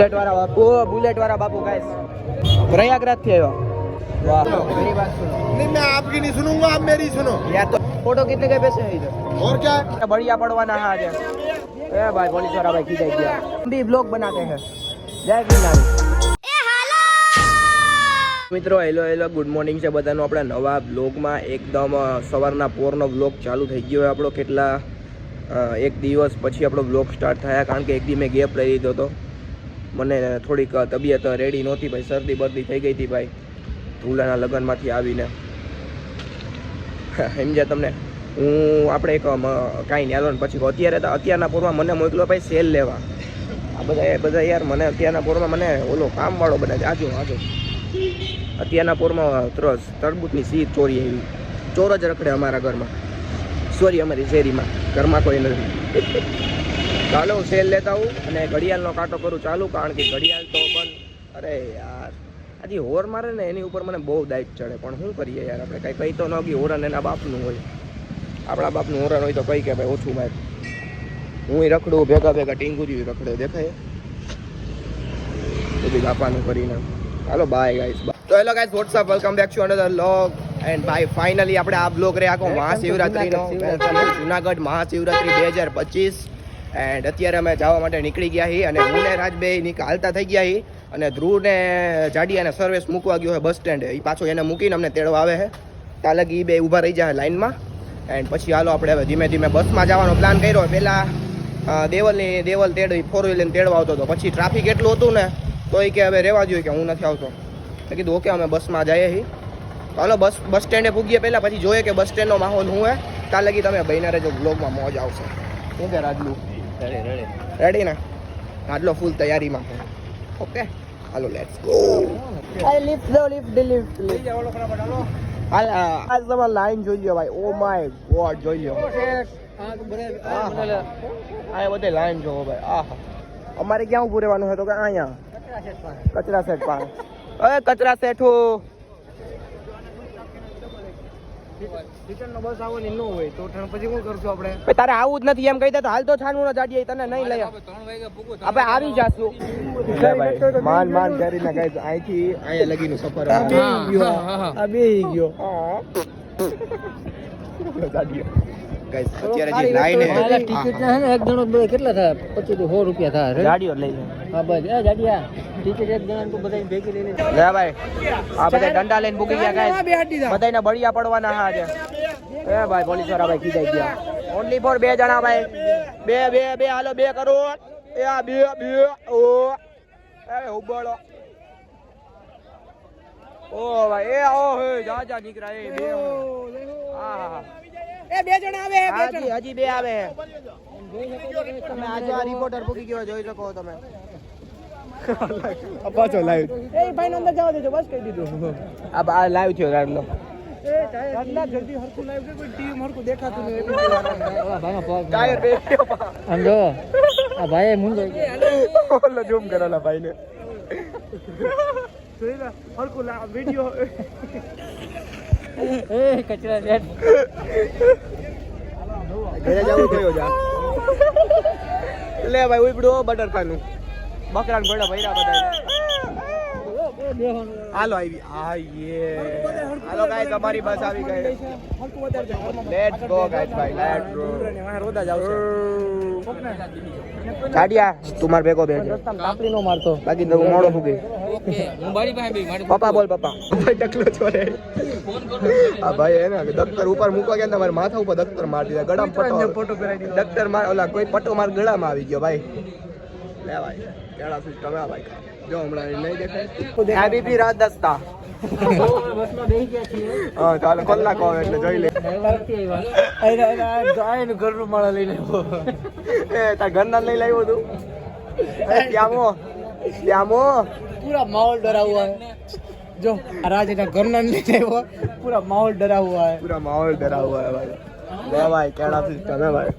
Bullet વાળા બાપુ bullet વાળા બાપુ guys Prayagraj થી આવ્યો વાહ मेरी बात सुनो नहीं मैं आपकी नहीं सुनूंगा आप मेरी सुनो यार तो फोटो कितने के पैसे हैं इधर और क्या है बढ़िया पड़वाना है आज ए भाई पुलिस वाला भाई खींचाई दिया हम भी ब्लॉग बनाते हैं જય ગિરનારી મિત્રો હેલો હેલો ગુડ મોર્નિંગ છે બધાનું આપણા નવા બ્લોગમાં એકદમ અ, સવારના પોરનો બ્લોગ ચાલુ થઈ ગયો હોય આપણો કેટલા અ, એક દિવસ પછી આપણો બ્લોગ સ્ટાર્ટ થયા કારણ કે એક દી મેં ગેપ લઈ લીધો હતો મને થોડીક તબિયત રેડી નહોતી ભાઈ, શરદી બરદી થઈ ગઈ હતી ભાઈ ધૂલાના લગ્નમાંથી આવીને. સમજ્યા તમને. હું, આપણે એક કાંઈ નહીં, હાલો ને પછી. અત્યારે તો, અત્યારના પૂરમાં મને મોકલો ભાઈ, સેલ લેવા. આ બધા એ બધા યાર, મને અત્યારના પૂરમાં મને ઓલો કામવાળો બનાવે આજુ આજુ. અત્યારના પૂરમાં તરબૂચની સી ચોરી આવી. ચોર જ રખડે અમારા ઘરમાં. સોરી અમારી શેરીમાં. ઘરમાં કોઈ નથી. ચાલો હું સેલ લેતા આવું અને ઘડિયાળનો કાંટો કરું ચાલુ કારણ કે ઘડિયાળ તો બંધ. અરે યાર આજે હોર મારે ને એની ઉપર મને બહુ દાઈટ ચડે પણ શું કરીએ યાર? આપણે કંઈ કહી તો ન કે હોરન એના બાપનું હોય. આપણા બાપનું હોરન હોય તો કહી કે ભાઈ ઓછું મારે. હું રખડું ભેગા ભેગા ટીંગુરી રખડે દેખાય? બધી બાપાનું કરીને. ચાલો બાય ગાઈસ તો hello guys what's up welcome back to another vlog and ભાઈ ફાઇનલી આપણે આ બ્લોગ રે આખો મહાશિવરાત્રીનો. જુનાગઢ મહાશિવરાત્રી બે હજાર પચીસ. એન્ડ અત્યારે અમે જવા માટે નીકળી ગયા છીએ અને હું ને નીક હાલતા થઈ ગયા છીએ. અને ધ્રુવને જાડિયાને સર્વિસ મૂકવા ગયો છે બસ સ્ટેન્ડે એ પાછો એને મૂકીને અમને તેડવા આવે છે. ત્યાં એ બે ઊભા રહી જાય લાઇનમાં એન્ડ પછી હાલો આપણે હવે ધીમે ધીમે બસમાં જવાનો પ્લાન કર્યો. પહેલાં દેવલની, દેવલ તેડ ફોર વ્હીલરને તેડવા આવતો હતો. પછી ટ્રાફિક એટલું હતું ને તો એ કે હવે રહેવા જોઈએ કે હું નથી આવતો. મેં કીધું, ઓકે, અમે બસમાં જઈએ છીએ. ચાલો બસ બસ સ્ટેન્ડે પૂગીએ પહેલાં, પછી જોઈએ કે બસ સ્ટેન્ડનો માહોલ શું હે ત્યાં લગી તમે બહીને રહેજો બ્લોગમાં મોજ આવશે. શું કે રાજલું? રેડી ને? આટલો ફૂલ તૈયારીમાં છે. ઓકે હાલો લેટ્સ ગો આઈ લિફ્ટ લો લિફ્ટ લિફ્ટ લિફ્ટ હાલ. આજ તમારે લાઈન જોઈ લો ભાઈ. ઓ માય ગોડ જોઈ લો. આ બધે લાઈન જોવો ભાઈ. આહા. અમારે ક્યાં ઊભું રહેવાનું હોય તો કે અહીંયા. કચરા સેટ પાસે. અરે કચરા સેઠો. ભાઈ તારે આવું જ નથી. એમ કહી દે તો હાલ તો છાનવું ના જાડીએ તને નહીં લઈ આપણે આવી જાશું. માન માન કરીને ગઈ અહીંથી અહીંયા લગીનું સફર આ બે ગયો. Guys, અત્યારે જે લાઈન ટિકિટ ના હે ને એક જણો કેટલા થાય? પચીસથી સો રૂપિયા થાય ગાડીઓ લઈ લે. હા બસ. એ જાડિયા. ભાઈ આ બધા ડંડા લઈને ગયા ગાઈસ બધાને બળિયા પડવાના હા આજે. એ ભાઈ પોલીસવાળા ભાઈ કીધાઈ ગયા. ઓનલી ફોર બે જણા ભાઈ. બે બે બે હાલો બે કરોડ એ આ બે બે ઓ. એ ઉબળો. ઓ ભાઈ એ ઓ હે જા જા નીકળા એ બે હા. હા એ બે જણા આવે હજી હજી બે આવે. તમે આજે આ રિપોર્ટર પૂકી ગયો જોઈ શકો તમે. પાછો લાઈવ એ ભાઈ અંદર જવા દેજો બસ કહી દીધું. આ બા લાઈવ થયો રાડલો આ કચરા લે ભાઈ ઉઈપડો બટરફાનું બકરાન ઘોડા ભૈરા બધા હાલો આવી, આ યે. હાલો ગાઈસ અમારી બસ આવી ગઈ. લેટ્સ ગો ગાઈસ ભાઈ લેટ ગો રોદા જાવ ચાડિયા તું માર ભેગો બેઠ. બાકી તો મોડો પપ્પા બોલ પપ્પા. ભાઈ આ ભાઈ એને દફતર ઉપર મૂકવા ગયા તમારે માથા ઉપર દફતર મારી દીધા, ગળામાં માર, ઓલા કોઈ પટો માર ગળામાં આવી ગયો ભાઈ. લેવાય કેળા સિસ્ટમ એટલે જોઈ લે. ઘરનું માળા લઈ લેવો એ તાર લઈ લાવ્યો તું. શ્યામો શ્યામો પૂરા માહોલ ડરાવવા જો રાજ એના લઈ આવ્યો. પૂરા માહોલ ડરાવવા પૂરા માહોલ ડરાવવા ભાઈ ભાઈ. કેળા સિસ્ટમ હે ભાઈ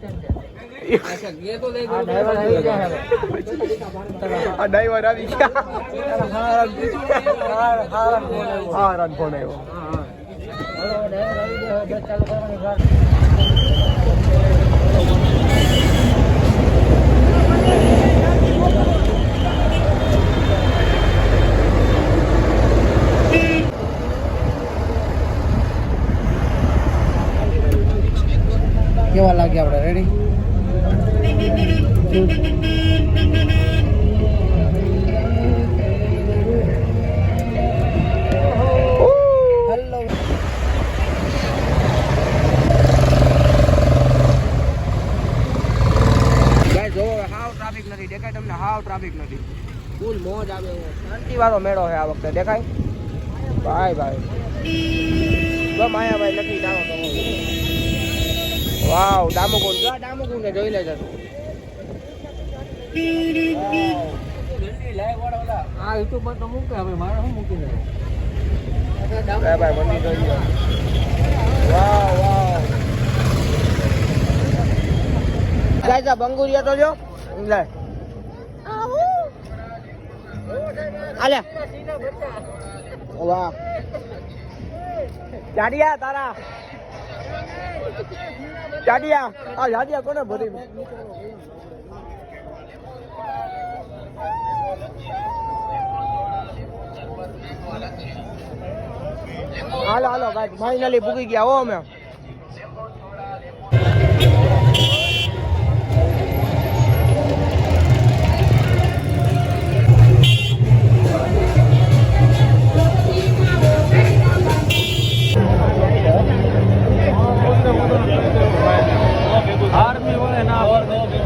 કેવા લાગ્યા આપણે રેડી દેખાય તમને? હાવ ટ્રાફિક નથી. ફૂલ મોજ આવે. શાંતિ વાળો મેળો છે આ વખતે. દેખાય? ભાઈ ભાઈ. જો માયાભાઈ લખી ડામો વાવ ડામોકુંડ જો ડામોકુંડ ને જોઈ લેજો. આ યુટ્યુબ પર તો હવે, મારે શું મૂકી દે? બંગુરિયા તો જો. લે વાહ. જાડિયા, તારા. જાડિયા. આ જાડિયા કોને ભરી હાલો હાલો ભાઈ ફાઇનલી ભૂકી ગયા હો અમે. આર્મી હોય ના ફરી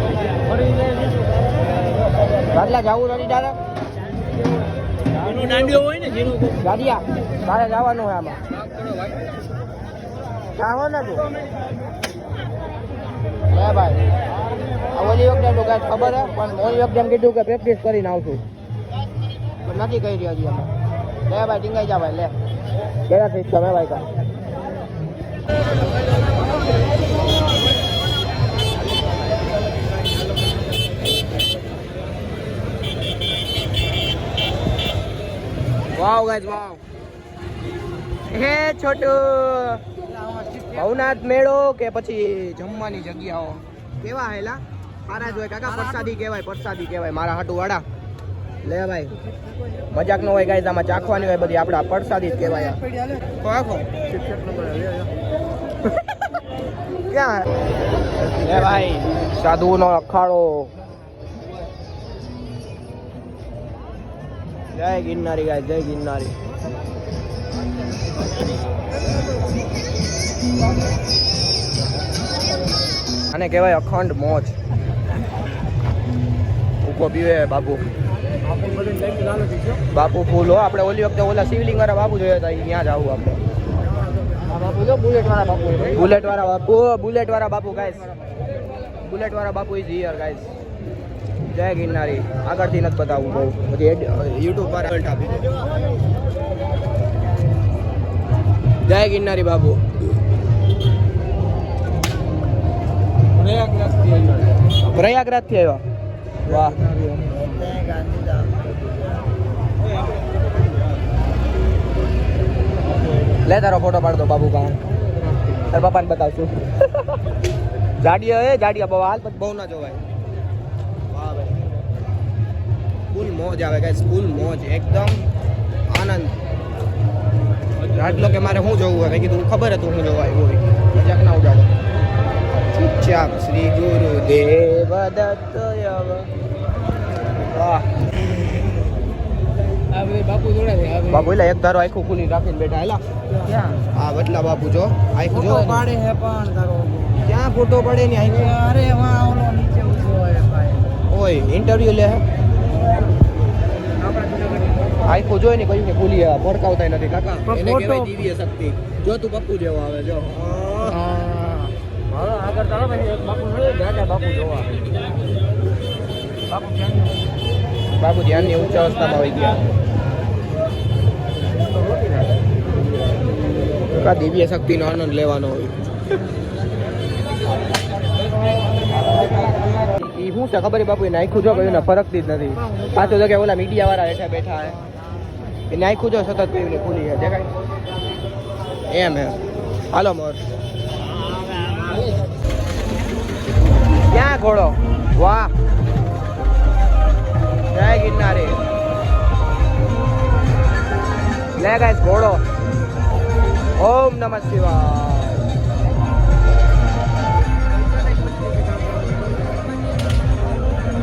ગાડલા જાવું નથી તારે ગાડિયા તારે જવાનું હોય આમાં. જાવો ને તું. લે ભાઈ. ઓલી વખતે તો કાંઈ ખબર હે પણ ઓલી વખતે એમ કીધું કે પ્રેક્ટિસ કરીને આવશું. પણ નથી કરી રહ્યા હજી અમે. લે ભાઈ ટીંગાઈ જા ભાઈ લે. બેરા થઈ તમે ભાઈ કા વાવ ગાઈસ વાવ. હે છોટુ. ભવનાથ મેળો કે પછી જમવાની જગ્યાઓ? કેવા હેલા સારા જ હોય કાકા પ્રસાદી કહેવાય પ્રસાદી કહેવાય મારા હાટુ વાળા લે ભાઈ. મજાક ન હોય ગાઈઝ આમાં ચાખવાની હોય બધી આપડા પ્રસાદી જ કહેવાય. આખો. ક્યાં? લે ભાઈ સાધુનો અખાડો. જય ગિરનારી ગાય જય ગિરનારી. આને કહેવાય અખંડ મોજ. ઉકો પીવે બાપુ. બાપુ ફૂલ હો આપણે ઓલી વખતે ઓલા શિવલિંગ વાળા બાપુ જોયા હતા ત્યાં જ આવું આપણે. બુલેટ વાળા બાપુ બુલેટ વાળા બાપુ બુલેટ વાળા બાપુ ગાઈસ બુલેટ વાળા બાપુ ઇઝ હિયર ગાઈસ જય ગિરનારી. આગળથી નથી બતાવવું બહુ. પછી યુટ્યુબ પર જય ગિરનારી બાબુ. પ્રયાગરાજથી આવ્યા. વાહ. લે તારો ફોટો પાડતો બાબુ કામ તારા પપ્પાને બતાવશું. જાડિયા એ જાડિયા બહુ હાલ પછી બહુ ના જોવાય વાહ ભાઈ ફૂલ મોજ આવે ગાઈસ ફૂલ મોજ. એકદમ આનંદ. આટલો કે મારે શું જોવું હોય? મેં કીધું ખબર હતું હું જોવા આવ્યું હોય મજાક ના ઉડાડો. ચૂપચાપ શ્રી ગુરુ દેવ દત્ત યવ. વાહ. આ બે બાપુ જોડે છે આ બે. બાપુ એટલે એક ધારો આખું ખુલી રાખીને બેઠા હેલા. ક્યાં? હા વટલા બાપુ જો. આખું જો ફોટો પાડે છે પણ તારો. ક્યાં ફોટો પડે ને આખું? અરે વાહ ઓલો નીચે ઊભો હોય ભાઈ. ઓય ઇન્ટરવ્યુ લે આખું જોઈ ને કહ્યું કે ભૂલી ભડકાવતા નથી કાકા. એને કહેવાય દિવ્ય શક્તિ. જો તું પપ્પુ જેવો આવે જો. હા. આગળ ચાલો ભાઈ બાપુ દાદા બાપુ જોવા. બાપુ બાપુ ધ્યાનની ઉચ્ચ અવસ્થામાં આવી ગયા. કા દિવ્ય શક્તિનો આનંદ લેવાનો હોય. ઈ શું છે ખબર બાપુ? નાખ્યું જો કયું ને ફરકતી જ નથી. પાછું તો કે ઓલા મીડિયા વાળા બેઠા બેઠા હે. એ નાખ્યું જો સતત કયું ને ખુલી છે દેખાય એમ હે હાલો મોર ક્યાં ઘોડો વાહ જય ગિરનારી લે ગાઈસ ઘોડો ઓમ નમઃ શિવાય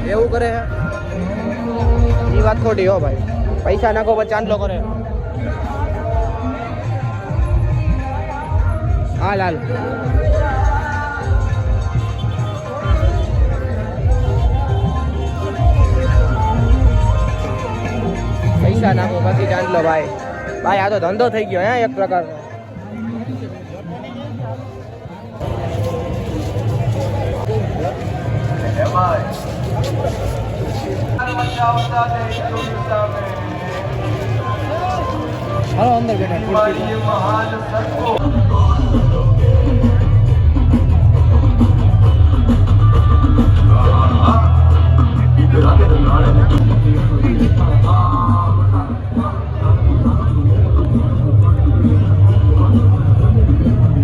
એવું કરે છે એ વાત ખોટી હો ભાઈ પૈસા નાખો, પછી ચાંદલો કરે. હા લાલ પૈસા નાખો, પછી ચાંદલો, ભાઈ. ભાઈ, આ તો ધંધો થઈ ગયો, હે, એક પ્રકાર હાલો અંદર બેઠા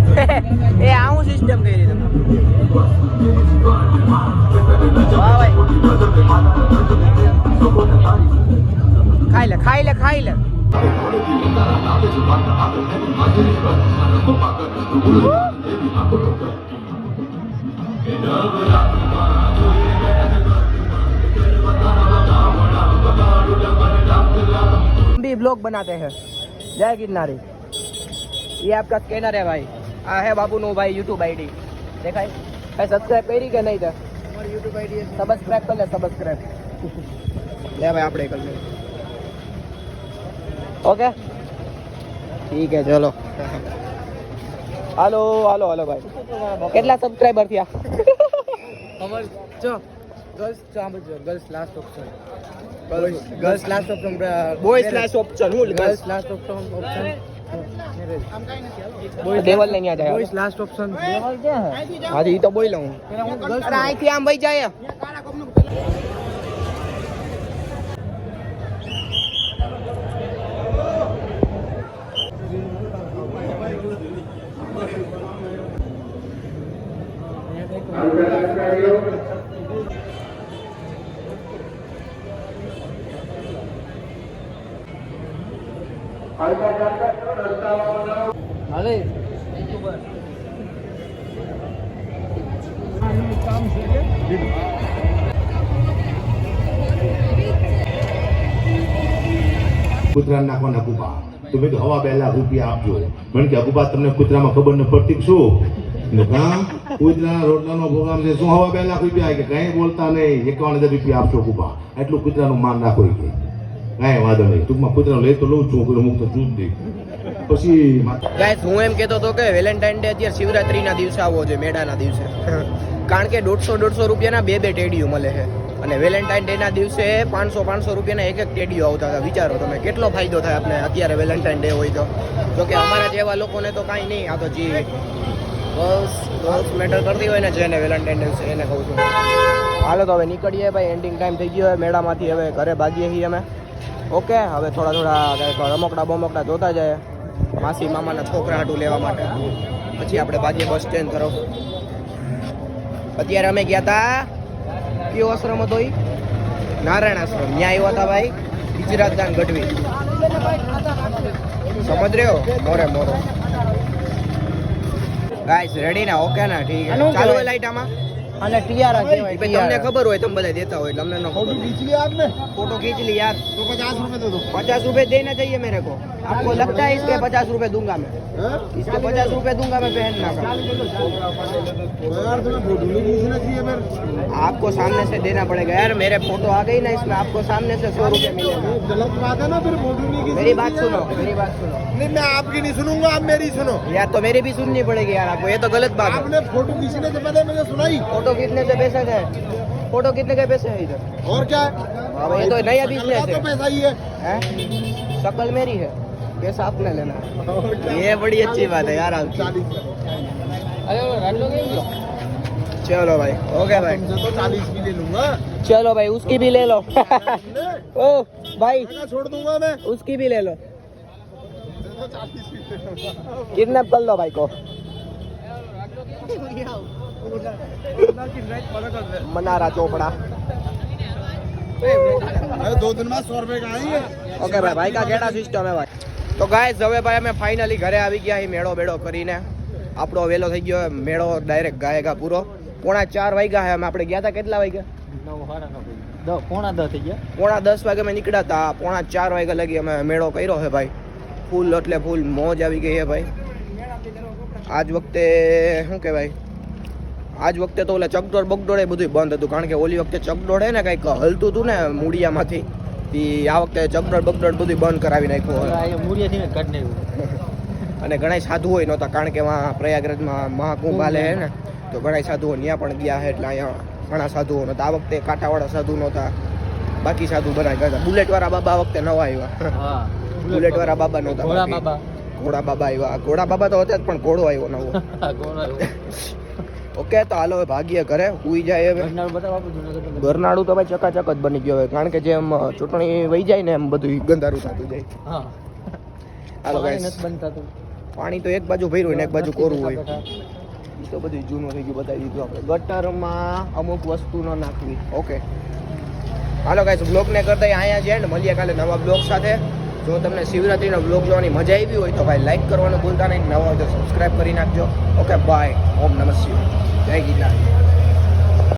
એ આવું સિસ્ટમ કરી તમે. ખાઈ લે ખાઈ લે ખાઈ લે. भी ब्लॉग बनाते हैं। जय गिरनारी। ये आपका स्कैनर है भाई। आ है बाबू नो भाई यूट्यूब आई डी देखा है? भाई सब्सक्राइब करी के नहीं था? सब्सक्राइब कर ले सब्सक्राइब ले भाई आप कर ले। ओके ઠીક હે ચલો. હાલો હાલો હાલો ભાઈ. કેટલા સબસ્ક્રાઇબર થયા? અમારી જો ગર્લ્સ સાંભળજો girls last option girls last option boys last option હું girls last option option Deval ને ત્યાં જાય બોયઝ લાસ્ટ ઓપ્શન દેવલ ક્યાં હે? હાજી ઈ તો બોલ્યો હું. ગર્લ્સ અહીંથી આમ ભાઈ જાય કૂતરા નાખવાના કુપા. તો મેં હવા પહેલા રૂપિયા આપજો. મને કે અકુપા તમને કૂતરામાં ખબર ન પડતી શું? કૂતરાના રોટલાનો શું હવા બે રૂપિયા? કે કઈ બોલતા નહીં. એકાવન હજાર રૂપિયા આપશો કૂપા. એટલું કૂતરાનું માન રાખો કે. કાંઈ વાંધો નહીં. ટૂંકમાં કૂતરાનું લઈ તો લઉં છું કોઈ મુક્ત પછી હું એમ કહેતો હતો કે વેલેન્ટાઇન ડે અત્યારે શિવરાત્રીના દિવસે આવવો જોઈએ, મેળાના દિવસે. કારણ કે દોઢસો દોઢસો રૂપિયાના બે બે ટેડીઓ મળે છે. અને વેલેન્ટાઇન ડેના દિવસે પાંચસો પાંચસો રૂપિયાના એક એક ટેડીઓ આવતા હતા. વિચારો તમે, કેટલો ફાયદો થાય આપણે અત્યારે વેલેન્ટાઇન ડે હોય તો? જો કે અમારા જેવા લોકોને તો કાંઈ નહીં, આ તો જી બસ ગર્લ્સ મેટર કરતી હોય ને જેને વેલેન્ટાઇન ડે છે એને કહું છું. હાલો તો હવે નીકળીએ ભાઈ એન્ડિંગ ટાઈમ થઈ ગયો હવે મેળામાંથી હવે ઘરે ભાગીએ છીએ અમે. ઓકે, હવે થોડા થોડા રમકડા બમકડા જોતા જાય, માસી મામાના છોકરા હાટું લેવા માટે. પછી આપણે ભાગીએ બસ સ્ટેન્ડ તરફ. અત્યારે અમે ગયા હતા કયો આશ્રમ હતો એ? નારાયણ આશ્રમ. ત્યાં આવ્યા હતા ભાઈ ગુજરાતદાન ગઢવી. સમજ રહ્યો? મોરે મોરો. ગાઈસ રેડી ના? ઓકે ના? ઠીક ચાલુ? લાઈટ આમાં? અને ટિયારા કહેવાય ભાઈ તમને ટિયારા. ખબર હોય તમે બધા દેતા હોય તમને ન ખબર खींच लिया आपने फोटो खींच ली यार तो पचास रुपए दे दो पचास रुपए देना चाहिए मेरे को आपको लगता है इसके पचास रुपए दूंगा मैं हैं? इसके पचास रुपए दूंगा मैं पहनना का तो यार तुम्हें फोटो नहीं खींचना चाहिए फिर आपको सामने से देना पड़ेगा यार मेरे फोटो आ गई ना इसमें आपको सामने से सौ रुपए मिलेगा ये गलत बात है ना फिर फोटो नहीं खींचनी मेरी बात सुनो मेरी बात सुनो नहीं मैं आपकी नहीं सुनूंगा आप मेरी सुनो यार तो मेरी भी सुननी पड़ेगी यार आपको ये तो गलत बात है आपने फोटो खींचने से पहले मुझे सुनाई फोटो फ़ोटो कितने के पैसे गए फ़ोटो कितने के पैसे है इधर। और क्या? हाँ, है ये तो नया बिज़नेस तो है। पैसा ही है। शक्ल मेरी है। पैसा आपने लेना। ये बड़ी अच्छी बात है यार चलो भाई ओके भाई। तो चालीस भी ले लूँगा। चलो भाई उसकी भी ले लो। ओ भाई। छोड़ दूँगा मैं। उसकी भी ले लो। तो किडनैप पल लो भाई को। मनारा चोपड़ा अरे दो दिन बाद सौ रुपए का आएंगे ઓકે ભાઈ ભાઈ કા કેડા સિસ્ટમ હે ભાઈ તો ગાઈસ હવે ભાઈ અમે ફાઇનલી ઘરે આવી ગયા અહીં મેળો બેડો કરીને આપણો વેલો થઈ ગયો હે. મેળો ડાયરેક્ટ ગાયગા પૂરો પોણા ચાર વાગ્યા હે અમે આપણે ગયા હતા કેટલા વાગ્યા નવ સાડા નવ વાગે. દસ પોણા દસ થઈ ગયા પોણા દસ વાગે અમે નીકળ્યા હતા પોણા ચાર વાગે લગી અમે મેળો કર્યો છે ભાઈ ફૂલ એટલે ફૂલ મોજ આવી ગઈ છે ભાઈ આજ વખતે શું કહેવાય આજ વખતે તો ઓલા ચકડોળ બગડોળ એ બધું બંધ હતું. કારણ કે ઓલી વખતે ચકડોળ હે ને કંઈક હલતું હતું ને મૂળિયામાંથી ઈ આ વખતે ચકડોળ બગડોળ બધું બંધ કરાવી નાખ્યું અને ઘણા સાધુ હોય નહોતા કારણ કે પ્રયાગરાજમાં મહાકુંભ હાલે છે ને તો ઘણા સાધુઓ ત્યાં પણ ગયા હે એટલે અહીંયા ઘણા સાધુઓ નહોતા. આ વખતે કાંટાવાળા સાધુ નહોતા બાકી સાધુ બધા ગયા હતા. બુલેટવાળા બાબા આ વખતે નવા આવ્યા. હા બુલેટવાળા. બાબા નહોતા ઘોડા બાબા. ઘોડા બાબા આવ્યા. ઘોડા બાબા તો હતા જ પણ ઘોડો આવ્યો નવો. ઓકે તો હાલો હવે ભાગીએ ઘરે. ઉઈ જાય હવે. ઘરનાળું તો ભાઈ ચકાચક જ બની ગયો હવે કારણ કે જેમ ચૂંટણી વહી જાય ને એમ બધું ગંધારું થતું જાય. હાલો પાણી તું. પાણી તો એક બાજુ ભર્યું હોય ને એક બાજુ કોરું હોય. તો બધું જૂનું થઈ ગયું બતાવી દીધું આપણે. ગટરમાં અમુક વસ્તુ ન નાખવી. ઓકે. હાલો ગાઈસ બ્લોગને કરતા અહીંયા છે ને મળીએ કાલે નવા બ્લોગ સાથે. જો તમને શિવરાત્રીનો બ્લોગ જોવાની મજા આવી હોય તો ભાઈ લાઈક કરવાનું ભૂલતા નહીં. નવા હોય તો સબસ્ક્રાઈબ કરી નાખજો. ઓકે બાય ઓમ નમઃ શિવાય જય ગિરનાર